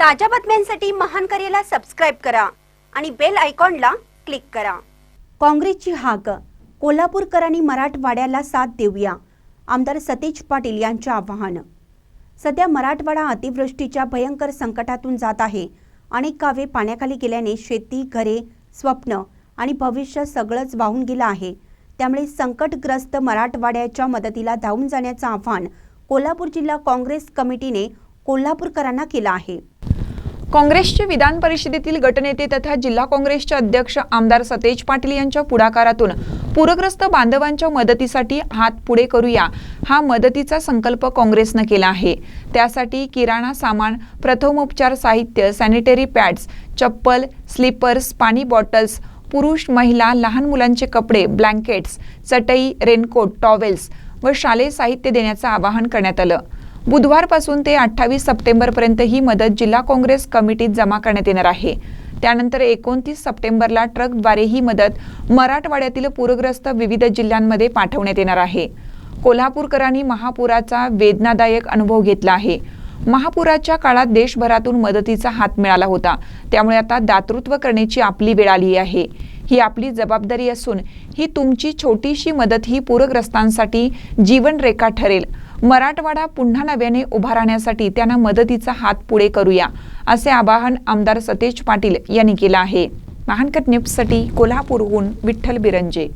ताज्या बातम्यांसाठी महान करेला सबस्क्राईब करा आणि बेल आयकॉनला क्लिक करा. काँग्रेसची हाक. कोल्हापूरकरांनी मराठवाड्याला साथ देऊया आमदार सतीज पाटील यांचे आवाहन. सध्या मराठवाडा अतिवृष्टीच्या भयंकर संकटातून जात आहे. अनेक गावे पाण्याखाली गेल्याने शेती घरे स्वप्न आणि भविष्य सगळंच वाहून गेलं आहे. त्यामुळे संकटग्रस्त मराठवाड्याच्या मदतीला धावून जाण्याचं आव्हान कोल्हापूर जिल्हा काँग्रेस कमिटीने कोल्हापूरकरांना केलं आहे. काँग्रेसचे विधान परिषदेतील गटनेते तथा जिल्हा काँग्रेसचे अध्यक्ष आमदार सतेज पाटील यांच्या पुढाकारातून पूरग्रस्त बांधवांच्या मदतीसाठी हात पुढे करूया हा मदतीचा संकल्प काँग्रेसनं केला आहे. त्यासाठी किराणा सामान प्रथमोपचार साहित्य सॅनिटरी पॅड्स चप्पल स्लीपर्स पाणी बॉटल्स पुरुष महिला लहान मुलांचे कपडे ब्लँकेट्स चटई रेनकोट टॉवेल्स व शालेय साहित्य देण्याचं आवाहन करण्यात आलं. बुधवारपासून ते अठ्ठावीस सप्टेंबरपर्यंत ही मदत जिल्हा काँग्रेस कमिटीत जमा करण्यात येणार आहे. त्यानंतर एकोणतीस सप्टेंबरला ट्रकद्वारे ही मदत मराठवाड्यातील पूरग्रस्त विविध जिल्ह्यांमध्ये पाठवण्यात येणार आहे. कोल्हापूरकरांनी महापुराचा वेदनादायक अनुभव घेतला आहे. महापुराच्या काळात देशभरातून मदतीचा हात मिळाला होता. त्यामुळे आता दातृत्व करण्याची आपली वेळ आली आहे. ही आपली जबाबदारी असून ही तुमची छोटीशी मदत ही पूरग्रस्तांसाठी जीवनरेखा ठरेल. मराठवाडा पुन्हा नव्याने उभा राहण्यासाठी त्यांना मदतीचा हात पुढे करूया असे आवाहन आमदार सतेज पाटील यांनी केलं आहे. महानकट न्यूजसाठी कोल्हापूरहून विठ्ठल बिरंजे